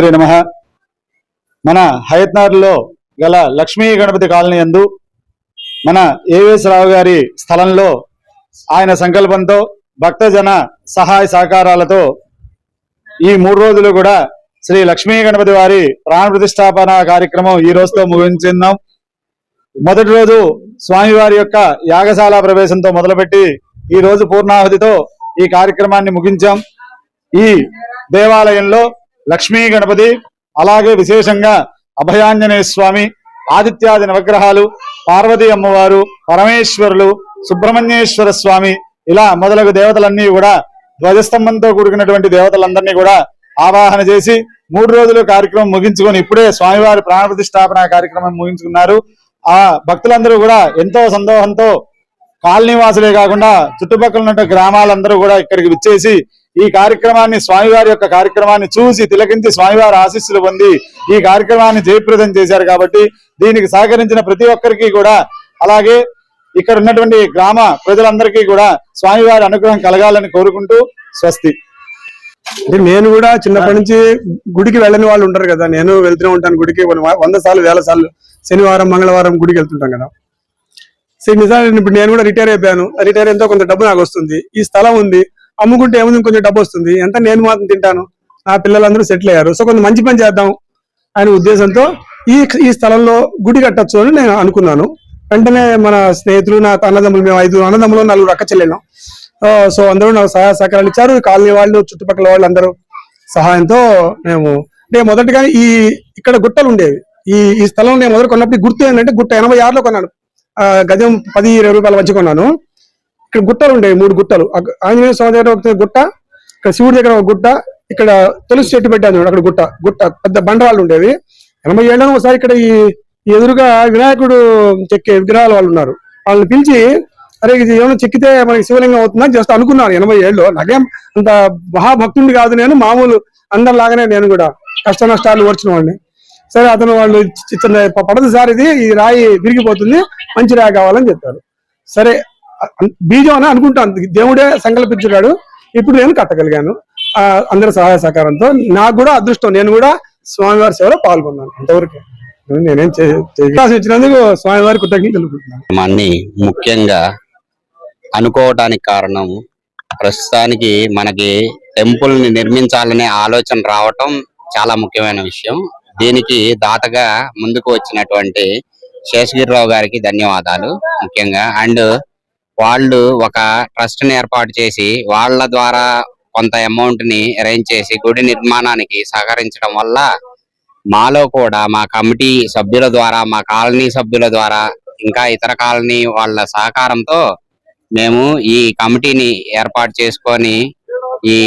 శ్రీ నమ. మన హయత్నార్లో గల లక్ష్మీ గణపతి కాలనీ యందు మన ఏవిఎస్ రావు గారి స్థలంలో ఆయన సంకల్పంతో భక్తజన సహాయ సహకారాలతో ఈ మూడు రోజులు కూడా శ్రీ లక్ష్మీ గణపతి వారి ప్రాణ ప్రతిష్టాపన కార్యక్రమం ఈ రోజుతో ముగించున్నాం మొదటి రోజు స్వామివారి యొక్క యాగశాల ప్రవేశంతో మొదలుపెట్టి ఈ రోజు పూర్ణాహుతితో ఈ కార్యక్రమాన్ని ముగించాం. ఈ దేవాలయంలో లక్ష్మీ గణపతి అలాగే విశేషంగా అభయాంజనేయ స్వామి ఆదిత్యాది నవగ్రహాలు పార్వతీ అమ్మవారు పరమేశ్వరులు సుబ్రహ్మణ్యేశ్వర స్వామి ఇలా మొదలగు దేవతలన్నీ కూడా ధ్వజస్తంభంతో కూడుకున్నటువంటి దేవతలందరినీ కూడా ఆవాహన చేసి మూడు రోజులు కార్యక్రమం ముగించుకొని ఇప్పుడే స్వామివారి ప్రాణ ప్రతిష్టాపన కార్యక్రమం ముగించుకున్నారు. ఆ భక్తులందరూ కూడా ఎంతో సందోహంతో కాలనీ వాసులే కాకుండా చుట్టుపక్కల ఉన్న గ్రామాలందరూ కూడా ఇక్కడికి విచ్చేసి ఈ కార్యక్రమాన్ని స్వామివారి యొక్క కార్యక్రమాన్ని చూసి తిలకించి స్వామివారి ఆశీస్సులు పొంది ఈ కార్యక్రమాన్ని జయప్రదం చేశారు కాబట్టి దీనికి సహకరించిన ప్రతి ఒక్కరికి కూడా అలాగే ఇక్కడ ఉన్నటువంటి గ్రామ ప్రజలందరికీ కూడా స్వామివారి అనుగ్రహం కలగాలని కోరుకుంటూ స్వస్తి. అంటే నేను కూడా చిన్నప్పటి నుంచి గుడికి వెళ్ళని వాళ్ళు ఉంటారు కదా. నేను వెళ్తూనే ఉంటాను గుడికి. వ- వంద సార్లు వేల సార్లు శనివారం మంగళవారం గుడికి వెళ్తుంటాం కదా. సో నిజాన్ని ఇప్పుడు నేను కూడా రిటైర్ అయిపోయాను. రిటైర్ ఎంతో కొంత డబ్బు నాకు వస్తుంది. ఈ స్థలం ఉంది. అమ్ముకుంటే ఏముంది? కొంచెం డబ్బు వస్తుంది. ఎంత? నేను మాత్రం తింటాను. నా పిల్లలందరూ సెటిల్ అయ్యారు. సో కొంచెం మంచి పని చేద్దాం అనే ఉద్దేశంతో ఈ ఈ స్థలంలో గుడి కట్టొచ్చు అని నేను అనుకున్నాను. వెంటనే మన స్నేహితులు నా అన్నదమ్ములు మేము ఐదు అన్నదమ్ములు నలుగురు అక్క చెల్లెళ్ళం. సో అందరూ నాకు సహాయ సహకారాలు ఇచ్చారు. కాలనీ వాళ్ళు చుట్టుపక్కల వాళ్ళు అందరూ సహాయంతో మేము అంటే మొదటిగా ఈ ఇక్కడ గుట్టలు ఉండేవి. ఈ ఈ స్థలం నేను మొదలు కొన్నప్పుడు గుర్తు ఏంటంటే గుట్ట ఎనభై ఆరులో కొన్నాను. గజం పది ఇరవై రూపాయల మధ్య కొన్నాను. ఇక్కడ గుట్టలు ఉండేవి మూడు గుట్టలు. ఆంజనేయ స్వామి దగ్గర ఒక గుట్ట ఇక్కడ శివుడి దగ్గర ఒక గుట్ట ఇక్కడ తులసి చెట్టు పెట్టాను అక్కడ గుట్ట గుట్ట పెద్ద బండరాళ్ళు ఉండేవి. ఎనభై ఏళ్ళలో ఒకసారి ఇక్కడ ఈ ఎదురుగా వినాయకుడు చెక్కే విగ్రహాలు వాళ్ళు ఉన్నారు. వాళ్ళని పిలిచి అరే ఇది ఏమైనా చెక్కితే మనకి శివలింగం అవుతుందా? జస్ట్ అనుకున్నాను ఎనభై ఏళ్ళు నాకేం అంత మహాభక్తుడిని కాదు నేను మామూలు అందరిలాగానే నేను కూడా కష్ట నష్టాలు ఓడ్చిన వాడిని. సరే అతను వాళ్ళు చిన్న పడదు సార్ ఇది ఈ రాయి విరిగిపోతుంది మంచి రాయి కావాలని చెప్పారు. సరే బీజం అని అనుకుంటాను. దేవుడే సంకల్పించాడు ఇప్పుడు నేను కట్టగలిగాను. ఆ, అందరి సహాయ సహకారంతో నాకు కూడా అదృష్టం. నేను కూడా స్వామివారి సేవలో పాల్గొన్నాను అంతవరకే నేనేం ఇచ్చినందుకు స్వామివారి కృతజ్ఞత తెలుపుతున్నాను ముఖ్యంగా అనుకోవటానికి కారణం ప్రస్తుతానికి మనకి టెంపుల్ని నిర్మించాలనే ఆలోచన రావటం చాలా ముఖ్యమైన విషయం. దీనికి దాతగా ముందుకు వచ్చినటువంటి శేషగిరిరావు గారికి ధన్యవాదాలు ముఖ్యంగా. అండ్ వాళ్ళు ఒక ట్రస్ట్ని ఏర్పాటు చేసి వాళ్ళ ద్వారా కొంత అమౌంట్ని అరేంజ్ చేసి గుడి నిర్మాణానికి సహకరించడం వల్ల మాలో కూడా మా కమిటీ సభ్యుల ద్వారా మా కాలనీ సభ్యుల ద్వారా ఇంకా ఇతర కాలనీ వాళ్ళ సహకారంతో మేము ఈ కమిటీని ఏర్పాటు చేసుకొని ఈ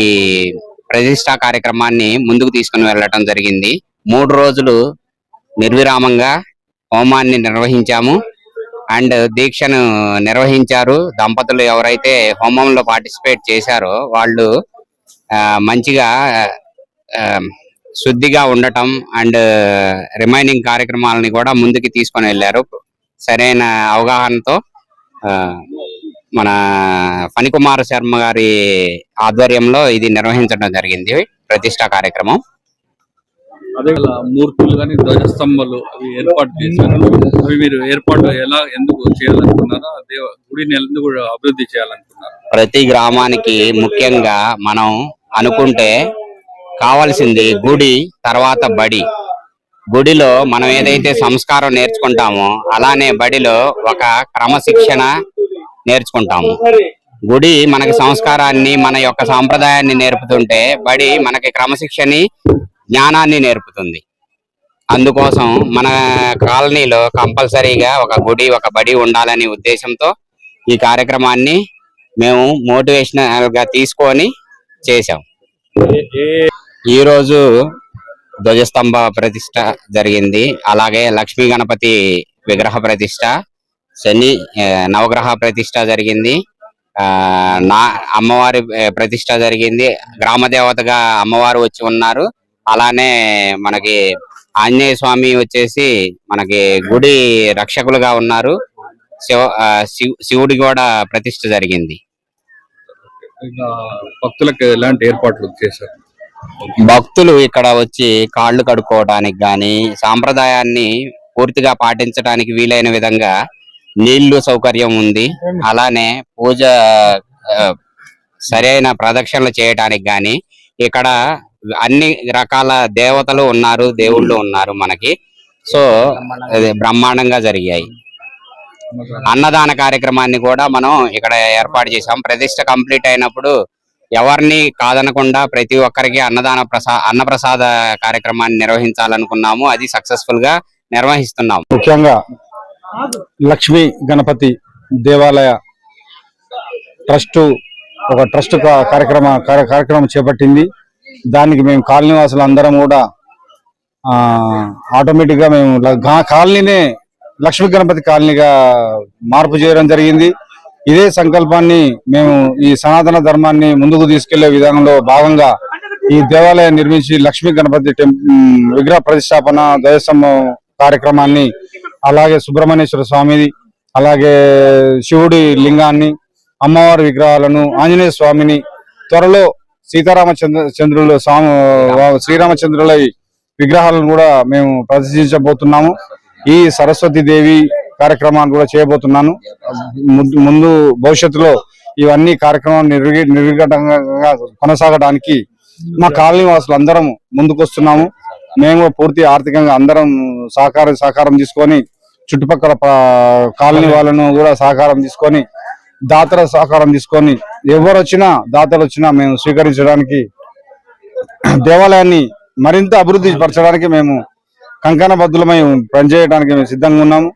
ప్రతిష్టా కార్యక్రమాన్ని ముందుకు తీసుకుని వెళ్ళటం జరిగింది. మూడు రోజులు నిర్విరామంగా హోమాన్ని నిర్వహించాము. అండ్ దీక్షను నిర్వహించారు. దంపతులు ఎవరైతే హోమంలో పార్టిసిపేట్ చేశారో వాళ్ళు ఆ, మంచిగా శుద్ధిగా ఉండటం అండ్ రిమైనింగ్ కార్యక్రమాలని కూడా ముందుకు తీసుకొని వెళ్ళారు. సరైన అవగాహనతో ఆ, మన ఫణికుమార్ శర్మ గారి ఆధ్వర్యంలో ఇది నిర్వహించడం జరిగింది. ప్రతిష్టా కార్యక్రమం. అదే మూర్తులు కానీ ధ్వజస్తంభాలు అవి ఏర్పాటు చేశారు. అవి మీరు ఏర్పాటు ఎలా ఎందుకు చేయాలనుకున్నారో అదే గుడిని ఎందుకు అభివృద్ధి చేయాలనుకున్నారు. ప్రతి గ్రామానికి ముఖ్యంగా మనం అనుకుంటే కావాల్సింది గుడి తర్వాత బడి. గుడిలో మనం ఏదైతే సంస్కారం నేర్చుకుంటామో అలానే బడిలో ఒక క్రమశిక్షణ నేర్చుకుంటాము. గుడి మనకి సంస్కారాన్ని మన యొక్క సాంప్రదాయాన్ని నేర్పుతుంటే బడి మనకి క్రమశిక్షణని జ్ఞానాన్ని నేర్పుతుంది. అందుకోసం మన కాలనీలో కంపల్సరీగా ఒక గుడి ఒక బడి ఉండాలనే ఉద్దేశంతో ఈ కార్యక్రమాన్ని మేము మోటివేషనల్గా తీసుకొని చేశాం. ఈ రోజు ధ్వజస్తంభ ప్రతిష్ట జరిగింది. అలాగే లక్ష్మీ గణపతి విగ్రహ ప్రతిష్ట శని నవగ్రహ ప్రతిష్ట జరిగింది. ఆ నా అమ్మవారి ప్రతిష్ట జరిగింది. గ్రామ దేవతగా అమ్మవారు వచ్చి ఉన్నారు. అలానే మనకి ఆంజనేయ స్వామి వచ్చేసి మనకి గుడి రక్షకులుగా ఉన్నారు. శివ శివుడి కూడా ప్రతిష్ట జరిగింది. భక్తులకు ఎలాంటి ఏర్పాట్లు చేశారు? భక్తులు ఇక్కడ వచ్చి కాళ్ళు కడుక్కోవడానికి గాని సాంప్రదాయాన్ని పూర్తిగా పాటించడానికి వీలైన విధంగా నీళ్ళు సౌకర్యం ఉంది. అలానే పూజ సరైన ప్రదక్షిణలు చేయడానికి గాని ఇక్కడ అన్ని రకాల దేవతలు ఉన్నారు దేవుళ్ళు ఉన్నారు మనకి. సో అది బ్రహ్మాండంగా జరిగాయి. అన్నదాన కార్యక్రమాన్ని కూడా మనం ఇక్కడ ఏర్పాటు చేసాం ప్రతిష్ట కంప్లీట్ అయినప్పుడు ఎవరిని కాదనకుండా ప్రతి ఒక్కరికి అన్నదాన ప్రసా అన్నప్రసాద కార్యక్రమాన్ని నిర్వహించాలనుకున్నాము. అది సక్సెస్ఫుల్గా నిర్వహిస్తున్నాం. ముఖ్యంగా లక్ష్మీ గణపతి దేవాలయ ట్రస్ట్ ఒక ట్రస్ట్ కార్యక్రమ కార్యక్రమం చేపట్టింది. దానికి మేము కాలనీ వాసులు అందరం కూడా ఆటోమేటిక్గా ఆటోమేటిక్గా మేము కాలనీనే లక్ష్మీ గణపతి కాలనీగా మార్పు చేయడం జరిగింది. ఇదే సంకల్పాన్ని మేము ఈ సనాతన ధర్మాన్ని ముందుకు తీసుకెళ్ళే విధానంలో భాగంగా ఈ దేవాలయం నిర్మించి లక్ష్మీ గణపతి విగ్రహ ప్రతిష్టాపన దయస్తంభం కార్యక్రమాన్ని అలాగే సుబ్రహ్మణ్యేశ్వర స్వామిది అలాగే శివుడి లింగాన్ని అమ్మవారి విగ్రహాలను ఆంజనేయ స్వామిని త్వరలో సీతారామచంద్ర చంద్రులు స్వామి శ్రీరామచంద్రుల విగ్రహాలను కూడా మేము ప్రదర్శించబోతున్నాము. ఈ సరస్వతి దేవి కార్యక్రమాన్ని కూడా చేయబోతున్నాను. ముందు- భవిష్యత్తులో ఇవన్నీ కార్యక్రమం నిర్వి నిర్విఘటంగా కొనసాగడానికి మా కాలనీ వాసులు అందరం ముందుకొస్తున్నాము. మేము పూర్తి ఆర్థికంగా అందరం సహకారం సహకారం తీసుకొని చుట్టుపక్కల కాలనీ వాళ్ళను కూడా సహకారం తీసుకొని దాతల సహకారం తీసుకొని ఎవరు వచ్చినా దాతలు వచ్చినా మేము స్వీకరించడానికి దేవాలయాన్ని మరింత అభివృద్ధి పరచడానికి మేము కంకణబద్ధులమై పనిచేయడానికి మేము సిద్ధంగా ఉన్నాము.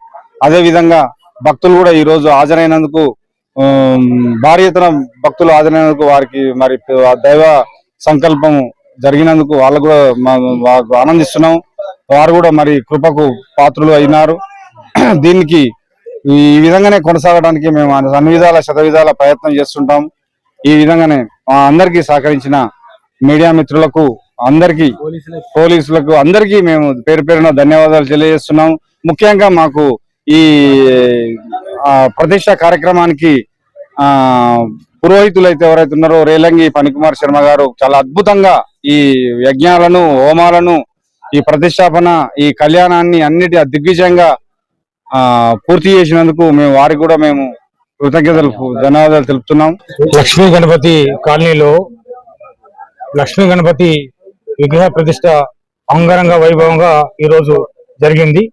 అదే విధంగా భక్తులు కూడా ఈ రోజు హాజరైనందుకు భారీ ఎత్తున భక్తులు హాజరైనందుకు వారికి మరి దైవ సంకల్పం జరిగినందుకు వాళ్ళు కూడా ఆనందిస్తున్నాం వారు కూడా మరి కృపకు పాత్రులు అయినారు. దీనికి ఈ విధంగానే కొనసాగడానికి మేము అన్ని విధాల శత విధాల ప్రయత్నం చేస్తుంటాం. ఈ విధంగానే మా అందరికీ సహకరించిన మీడియా మిత్రులకు అందరికీ పోలీసులకు అందరికీ మేము పేరు పేరున ధన్యవాదాలు తెలియజేస్తున్నాం. ముఖ్యంగా మాకు ఈ ప్రతిష్ట కార్యక్రమానికి ఆ పురోహితులు అయితే ఎవరైతే ఉన్నారో రేలంగి పనికుమార్ శర్మ గారు చాలా అద్భుతంగా ఈ యజ్ఞాలను హోమాలను ఈ ప్రతిష్టాపన ఈ కళ్యాణాన్ని అన్నిటి దిగ్విజయంగా పూర్తి చేసినందుకు మేము వారికి కూడా మేము కృతజ్ఞతలు ధన్యవాదాలు తెలుపుతున్నాం. లక్ష్మీ గణపతి కాలనీలో లక్ష్మీ గణపతి విగ్రహ ప్రతిష్ట అంగరంగ వైభవంగా ఈ రోజు జరిగింది.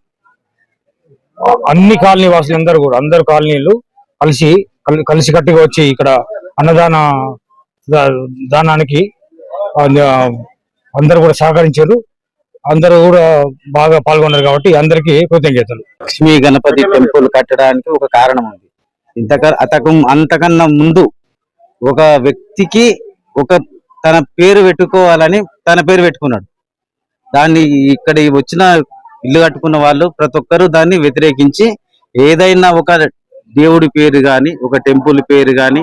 అన్ని కాలనీ వాసులందరూ కూడా అందరు కాలనీలు కలిసి కలిసి కలిసికట్టుగా వచ్చి ఇక్కడ అన్నదాన దానానికి అందరు అందరూ కూడా సహకరించారు. అందరూ కూడా బాగా పాల్గొన్నారు కాబట్టి అందరికీ కృతజ్ఞతలు. లక్ష్మీ గణపతి టెంపుల్ కట్టడానికి ఒక కారణం ఉంది. ఇంతక అతకు అంతకన్నా ముందు ఒక వ్యక్తికి ఒక తన పేరు పెట్టుకోవాలని తన పేరు పెట్టుకున్నాడు. దాన్ని ఇక్కడ వచ్చిన ఇల్లు కట్టుకున్న వాళ్ళు ప్రతి ఒక్కరూ దాన్ని వ్యతిరేకించి ఏదైనా ఒక దేవుడి పేరు కానీ ఒక టెంపుల్ పేరు కానీ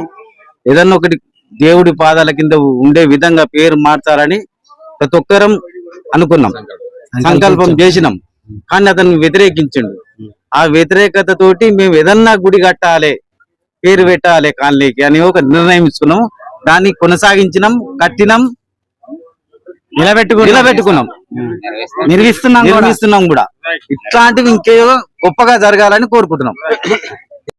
ఏదన్నా ఒకటి దేవుడి పాదాల కింద ఉండే విధంగా పేరు మార్చాలని ప్రతి ఒక్కరం అనుకున్నాం. సంకల్పం. చేసినాం. కానీ అతను వ్యతిరేకించిండు. ఆ వ్యతిరేకత తోటి మేము ఏదన్నా గుడి కట్టాలి పేరు పెట్టాలి కాలనీకి అని ఒక నిర్ణయం ఇచ్చుకున్నాం దాన్ని కొనసాగించినాం కట్టినాం నిలబెట్టుకున్నాం. నిలబెట్టుకున్నాం. నిర్మిస్తున్నాం నిర్మిస్తున్నాం కూడా. ఇట్లాంటివి ఇంకేదో గొప్పగా జరగాలని కోరుకుంటున్నాం.